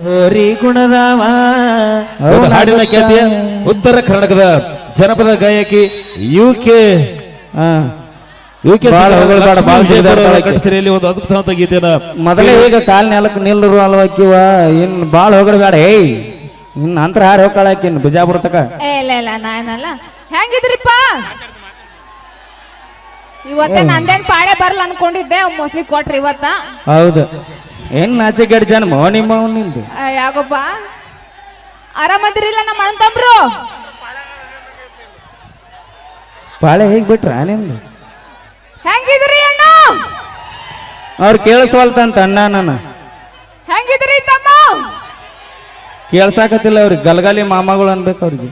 ಹೋರಿ ಗುಣದಾವ. ಹಾಡಿನ ಖ್ಯಾತಿಯ ಉತ್ತರ ಕರ್ನಾಟಕದ ಜನಪದ ಗಾಯಕಿ ಯು ಕೆ ಯು ಕೆ ಬಾಳ ಹೊಗಳ್ಬೇಡ, ಬಾಳ ಸಿಡಿದಾಡ್ತಾಳೆ ಆಕಿ. ಕಟ್ಟಿಸಿರಿಯಲ್ಲಿ ಒಂದು ಅದ್ಭುತವಾದ ಗೀತೆಯನ್ನ ಮೊದಲೇ ಈಗ ಕಾಲ್ ನೆಲಕ್ಕೆ ನಿಲ್ಲರು ಅಲ್ವಾಕಿವ ಇನ್ ಬಾಳ ಹೋಗಬೇಡ ಏಯ್. ಇನ್ ಅಂತರ ಹಾರ ಹೋಗ್ಕಳಾಕಿ ಇನ್ ಬಿಜಾಪುರ ತಕ. ಏ ಇಲ್ಲ ಇಲ್ಲ ನಾನಲ್ಲ ಹೆಂಗಿದ್ರಿಪ್ಪ? ಇವತ್ತ ನಂದೇನ್ ಪಾಳೆ ಬರಲ್ಲ ಅನ್ಕೊಂಡಿದ್ದೆ ಮೋಸ್ಟ್ಲಿ ಕೊಟ್ರಿ ಇವತ್ತ. ಹೌದು. ಏನ್ ನಾಚೆ ಗಡ್ಜನ್ ಜನ ಮೋ ನಿಮ್ಮ ಅವ್ನ್ ನಿಂದು ಯಾಕಪ್ಪ? ಆರಾಮದಿರಿಲ್ಲ ನಮ್ಮ ಅಣ್ತಂಬ್ರು ಪಾಳೆ ಹೇಗ್ ಬಿಟ್ರ ನಿಂದು? ಹೆಂಗಿದ್ರಿ ಅಣ್ಣ? ಅವ್ರು ಕೇಳಿಸ್ವಲ್ತಂತ ಅಣ್ಣ ನಾನು. ಹೆಂಗಿದ್ರಿ ತಮ್ಮ? ಕೇಳ್ಸಾಕತ್ತಿಲ್ಲ ಅವ್ರಿಗೆ ಗಲಗಲಿ ಮಾಮಗಳು ಅನ್ಬೇಕು ಅವ್ರಿಗೆ.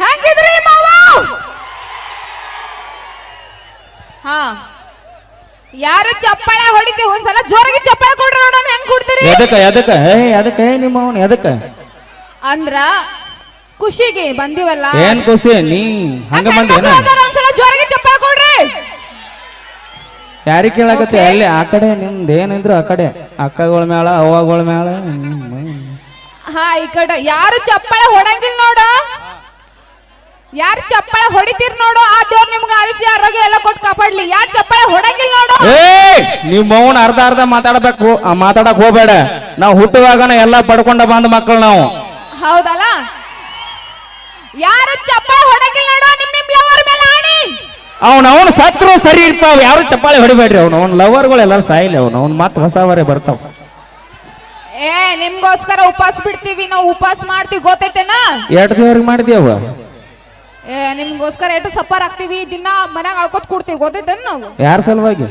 ಹೆಂಗಿದ್ರಿ ಮಾವ? ಹಾ. ಯಾರು ಚಪ್ಪಾಳೆ ಹೊಡಿತಿ? ಒಂದ್ಸಲ ಜೋರಾಗಿ ಚಪ್ಪಾಳೆ ಕೊಡ್ರಿ ನೋಡೋಣ ಹೆಂಗ್ ಕೊಡ್ತೀರಿ? ಎದಕ್ಕ ಎದಕ್ಕ? ಏ ಎದಕ್ಕ? ಏ ನಿಮ್ಮ ಅವನ್ ಎದಕ್ಕ? ಅಂದ್ರ ಖುಷಿಗೆ ಬಂದಿವಲ್ಲ? ಏನ್ ಖುಷಿ? ನೀ ಹಂಗ ಬಂದೇನ ಒಂದ್ಸಲ ಜೋರಾಗಿ ಚಪ್ಪಾಳೆ ಕೊಡ್ರಿ. ಯಾರಿಗೆ ಕೇಳಾಕತ್ತೆ. ಅಲ್ಲಿ ಆ ಕಡೆ ನಿಮ್ದು ಏನಿದ್ರು ಆ ಕಡೆ. ಅಕ್ಕಗಳ ಮೇಳ ಅವ್ವಗಳ ಮೇಳ. ಹಾ ಈ ಕಡೆ. ಯಾರು ಚಪ್ಪಾಳೆ ಹೊಡಂಗಿಲ್ಲ ನೋಡು. ಯಾರು ಚಪ್ಪಾಳೆ ಹೊಡಿತೀರ್ ನೋಡು. ಆ ದೇವ್ರ ನಿಮ್ಗೆ ಆರಿಸಿ ಆರೋಗ್ಯ ಎಲ್ಲ ಕೊಟ್ಟು ಕಾಪಾಡ್ಲಿ. ಯಾರು ಚಪ್ಪಾಳೆ ಹೊಡಂಗಿಲ್ಲ ನೋಡು. ನೀವು ಮೌನ ಅರ್ಧ ಅರ್ಧ ಮಾತಾಡಬೇಕು. ಮಾತಾಡಕ್ ಹೋಗ್ಬೇಡ. ನಾವು ಹುಟ್ಟುವಾಗನ ಎಲ್ಲ ಪಡ್ಕೊಂಡ ಬಂದ ಮಕ್ಕಳು ನಾವು. ಹೌದಲ್ಲ? ಯಾರು ಚಪ್ಪಾಳೆ ಹೊಡಕಿಲ್ಲ ನೋಡು ನಿಮ್ ನಿಮ್ ಲವರ್ ಮೇಲೆ ಆಡಿ ಅವ್ನ ಅವನು ಸತ್ರು ಸರಿ ಇರ್ತಾವ. ಯಾರು ಚಪ್ಪಾಳೆ ಹೊಡಿಬೇಡ್ರಿ ಅವ್ನು. ಅವ್ನ ಲವರ್ಗಳು ಎಲ್ಲರೂ ಸಾಯಿಲಿ ಅವ್ನು. ಅವ್ನು ಮತ್ತೆ ಹೊಸವರೇ ಬರ್ತಾವ. ಏ ನಿಮ್ಗೋಸ್ಕರ ಉಪವಾಸ ಬಿಡ್ತೀವಿ. ನಾವು ಉಪವಾಸ ಮಾಡ್ತೀವಿ. ಗೊತ್ತೈತೇನ? ಎರಡು ದೇವ್ರಿಗೆ ಮಾಡಿದ್ಯಾವ ಏ ನಿಮ್ಗೋಸ್ಕರ ಎಷ್ಟು ಸಫರ್ ಆಗ್ತೀವಿ? ದಿನ ಮನ್ಯಾಗ ಅಳ್ಕೊತ್ ಕೊಡ್ತೀವಿ. ಗೊತ್ತೈತೇನ ನಾವು? ಯಾರ ಸಲುವಾಗಿ?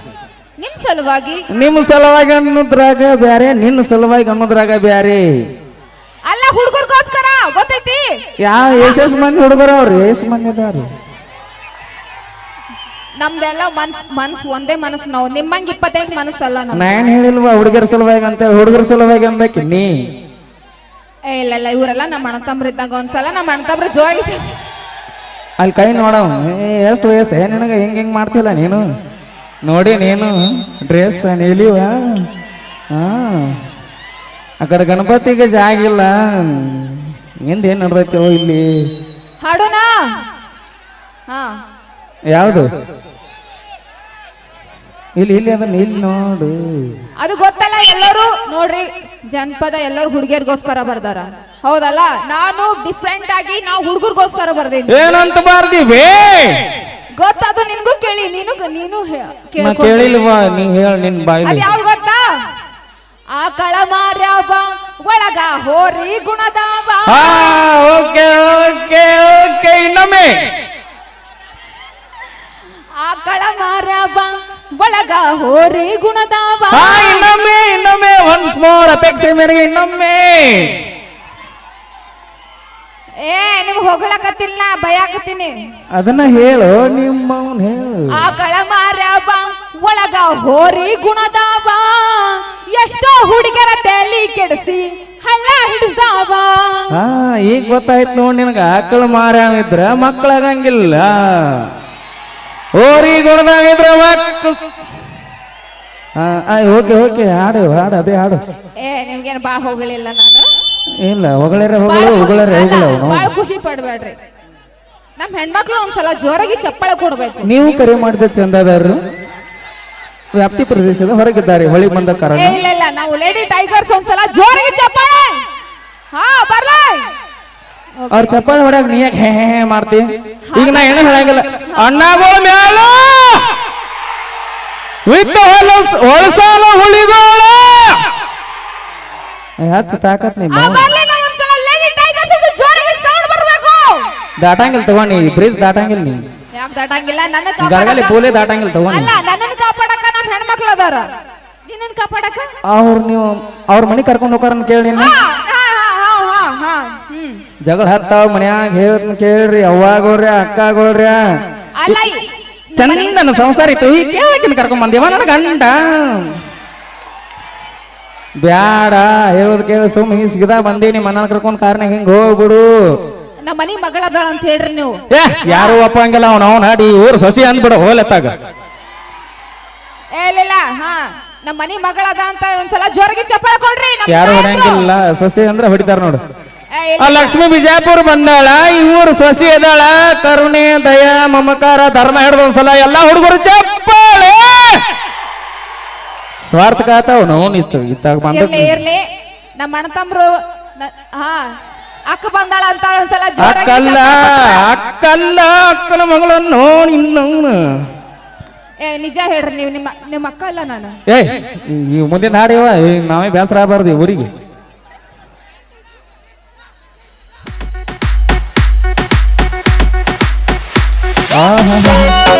ನಿಮ್ ಸಲುವಾಗಿ? ನಿಮ್ಮ ಸಲುವಾಗಿ ಅನ್ನೋದ್ರಾಗ ಬ್ಯಾರೆ ನಿನ್ನ ಸಲುವಾಗಿ ಅನ್ನೋದ್ರಾಗ ಬ್ಯಾರೆ. ಅಲ್ಲ ಹುಡುಗರ್ಗೋಸ್ಕರ ಗೊತ್ತೈತಿ? ಯಾವ ಎಷ್ಟೆಷ್ಟು ಮಂದಿ ಹುಡುಗರು ಅವ್ರು ಎಷ್ಟು ಮಂದಿ ಅದಾರು. ನಮ್ದೆಲ್ಲ ಮನ್ಸ್ ಮನ್ಸ್ ಒಂದೇ ಮನಸ್ಸು ನಾವು. ನಿಮ್ಮಂಗೆ ಇಪ್ಪತ್ತೈದು ಮನಸ್ಸಲ್ಲ ನಾವು ನಾನ್ ಹೇಳಿಲ್ವಾ ಹುಡುಗರ ಸಲುವಾಗಿ ಅಂತ ಹುಡುಗರ ಸಲುವಾಗಿ ಅನ್ಬೇಕು ನೀ? ಏ ಇಲ್ಲ ಇಲ್ಲ ಇವರೆಲ್ಲ ನಮ್ಮ ಅಣ್ಣತಂಬ್ರು ಇದ್ದಾಗ ಒಂದ್ಸಲ ನಮ್ಮ ಅಣ್ಣತಂಬ್ರು ಜೋರಾಗಿ ಅಲ್ಲಿ ಕೈ ನೋಡವ್ ಎಷ್ಟು ವಯಸ್ಸು? ನಿನಗೆ ಹೆಂಗ್ ಹಿಂಗ್ ಮಾಡ್ತಿಲ್ಲ ನೀನು? ನೋಡಿ ನೀನು ಡ್ರೆಸ್ ನೀಲಿವ ಅಕಡೆ ಆ ಕಡೆ ಗಣಪತಿಗೆ ಜಾಗಿಲ್ಲ ಏನ್ ನಡ್ದೈತೋ ಇಲ್ಲಿ? ಹಾಡೋಣ? ಹಾ. ಯಾವುದು? ಇಲ್ಲಿ ಇಲ್ಲಿ ಅದನ್ನ ಇಲ್ಲಿ ನೋಡು. ಅದು ಗೊತ್ತಲ್ಲ ಎಲ್ಲರೂ? ನೋಡ್ರಿ ಜನಪದ ಎಲ್ಲರೂ ಹುಡುಗಿಯರ್ಗೋಸ್ಕರ ಬರ್ದಾರ. ಹೌದಲ್ಲ? ನಾನು ಡಿಫ್ರೆಂಟ್ ಆಗಿ ನಾವು ಹುಡುಗರ್ಗೋಸ್ಕರ ಬರ್ದಿ ಏನಂತ ಬಾರ್ದಿವಿ ಗೊತ್ತದು ನಿನ್ಗೂ ಕೇಳಿ ನೀನು ನೀನು ನಾ ಕೇಳಿಲ್ವಾ ನೀ ಹೇಳ ನಿನ್ ಅದ್ ಯಾವ ಗೊತ್ತಾ? ಆ ಕಳ ಮಾರ್ಯಾವ ಒಳಗ ಹೋರಿ ಗುಣದಾವ. ಹಾ ಓಕೆ ಓಕೆ ಓಕೆ ಇನ್ನೊಮ್ಮೆ. ಆ ಕಳ ಮಾರ್ಯಾವ ಒಳಗ ಹೋರಿ ಗುಣದಾವ. ಹಾ ಇನ್ನೊಮ್ಮೆ ಇನ್ನೊಮ್ಮೆ ಒನ್ಸ್ ಮೋರ್ ಅಪೇಕ್ಷೆ ಮೇರೆಗೆ ಇನ್ನೊಮ್ಮೆ. ಹೊಗಳಕತ್ತಿಲ್ಲ ಬಯಾಕತ್ತೀನಿ. ಅದನ್ನ ಹೇಳು ನಿಮ್ಮ ಅವ್ನ್ ಹೇಳು. ಆ ಒಳಗ ಹೋರಿ ಗುಣದಾವ ಎಷ್ಟೋ ಹುಡುಗರ ತಲೆ ಕೆಡಿಸಿ ಹಳ್ಳ ಹಿಡಿದಾವ ಹಾ ಈಗ ಗೊತ್ತಾಯ್ತು ನೋಡಿ ನಿನಗ ಆಕಳು ಮಾರಾಮಿದ್ರ ಮಕ್ಕಳಾಗಂಗಿಲ್ಲ ಓರಿ ಗುಣದಾಗಿದ್ರ ಮಕ್ಕಳು ಓಕೆ ಓಕೆ ಹಾಡು ಹಾಡು ಅದೇ ಹಾಡು. ಏ ನಿಮ್ಗೇನು ಬಾ ಹೊಗಳಿಲ್ಲ ನಾನು? ಇಲ್ಲ ಹೊಗಳರೆ ಹೊಗಳು ಹೊಗಳರೆ ಹೊಗಳು ಖುಷಿ ಪಡಬೇಡ್ರಿ. ನಮ್ಮ ಹೆಣ್ಮಕ್ಳು ಒಂದ್ಸಲ ಜೋರಾಗಿ ಚಪ್ಪಾಳೆ ಕೊಡ್ಬೇಕು. ನೀವು ಕರೆ ಮಾಡಿದ ಚಂದಾದಾರರು ವ್ಯಾಪ್ತಿ ಪ್ರದೇಶದ ಹೊರಗಿದ್ದಾರೆ ಹೊಳಿ ಬಂದ ಕಾರಣ. ಇಲ್ಲ ಇಲ್ಲ ನಾವು ಲೇಡಿ ಟೈಗರ್ಸ್ ಒಂದ್ಸಲ ಜೋರಾಗಿ ಚಪ್ಪಾಳೆ. ಹಾ ಬರ್ಲ. ಅವ್ರ ಚಪ್ಪಾಳೆ ಹೊಡ್ಯಾಗ ನೀ ಯಾಕೆ ಹೇ ಹೇ ಮಾಡ್ತಿ? ಈಗ ನಾ ಏನು ಹೇಳಂಗಿಲ್ಲ. ಅಣ್ಣಾಗೋ ಮ್ಯಾಲ! ಹೊಲಸ್ ಹೊಲಸಾಲ ಹುಳಿಗೋಳ. ಹಚ್ಚ ತಾಕತ್ ನಿಮ್ಮ ದಾಟಂಗಿಲ್ಲ ತಗೊಂಡಿ ಬ್ರಿಜ್ ದಾಟಂಗಿಲ್ಲ ನೀ. ಯಾಕೆ ದಾಟಂಗಿಲ್ಲ? ನನ್ನ ಗರಗಲಿ ಪೂಲೆ ದಾಟಂಗಿಲ್ಲ ತಗೊಂಡಿ ಅಲ್ಲ ನನ್ನನ್ನು ಕಾಪಾಡಕ ಹೆಣ್ಮಕ್ಳು ಅದಾರ. ನಿನ್ನನ್ ಕಾಪಾಡಕ ಅವ್ರ ನೀವು ಅವ್ರ ಮನೆ ಕರ್ಕೊಂಡು ಹೋಗಾರ ಕೇಳಿ ಹಾ ಜಗಳ ಹತ್ತಾವ ಮನ್ಯಾಗ ಹೇಳತ್ ಕೇಳ್ರಿ ಅವ್ವಾಗೋರ್ಯ ಅಕ್ಕಾಗೋರ್ಯ. ಅಲ್ಲ ಚಂದನ ಸಂಸಾರ ಇತ್ತು. ಈ ಕೇಳಕಿನ ಕರ್ಕೊಂಡ್ ಬಂದೇವ ನನ್ನ ಗಂಡ. ಬ್ಯಾಡ ಹೇಳೋದ್ ಕೇಳ ಸುಮ್ ಈ ಸಿಗದ ಬಂದೀನಿ ಮನ ಕರ್ಕೊಂಡ್ ಕಾರ್ನಾಗ ಹಿಂಗ್ ಹೋಗ್ಬಿಡು. ನಮ್ಮ ಮನಿ ಮಗಳದಾಳ ಅಂತ ಹೇಳ್ರಿ ನೀವು. ಏ ಯಾರು ಒಪ್ಪಂಗಿಲ್ಲ ಅವ್ನ ಅವ್ನ ಹಾಡಿ ಊರು ಸಸಿ ಅಂದ್ಬಿಡು ಹೋಲತ್ತಾಗ ಏ ಇಲ್ಲ ಇಲ್ಲ ಹಾ ನಮ್ಮ ಮನಿ ಮಗಳದ ಅಂತ ಒಂದ್ಸಲ ಜೋರಾಗಿ ಚಪ್ಪಳ ಕೊಡ್ರಿ ಯಾರು. ಹೊಡೆಯಂಗಿಲ್ಲ ಸೊಸೆ ಅಂದ್ರೆ ಹೊಡಿತಾರ ನೋಡು. ಲಕ್ಷ್ಮೀ ಬಿಜಾಪುರ್ ಬಂದಾಳ ಊರು ಸೊಸಿ ಎದಾಳ ಕರುಣೆ ದಯ ಮಮಕಾರ ಧರ್ಮ ಹಿಡ್ದ ಒಂದ್ಸಲ ಎಲ್ಲಾ ಹುಡುಗರು ಚಪ್ಪಾಳೆ! ಸ್ವಾರ್ಥ ಕಾತಾವ್ ನೋವು ಇತ್ತಾಗ ಬಂದ ಇರ್ಲಿ ಇರ್ಲಿ. ನಮ್ಮ ಅಣ್ಣ ತಮ್ರು ಹಾ ಅಕ್ಕ ಬಂದಾಳ ಅಂತ ಒಂದ್ಸಲ ಜೋರಾಗಿ ಅಕ್ಕಲ್ಲ. ಅಕ್ಕಲ್ಲ ಅಕ್ಕನ ಮಗಳನ್ನು ನಿನ್ನವನು. ಏ ನಿಜ ಹೇಳ್ರಿ ನೀವು ನಿಮ್ಮ ನಿಮ್ಮ ಅಕ್ಕ ಅಲ್ಲ ನಾನು. ಏ ಈ ಮುಂದಿನ ಹಾಡಿವ ನಾವೇ ಬೇಸರ ಆಗಬಾರ್ದು ಊರಿಗೆ. đó.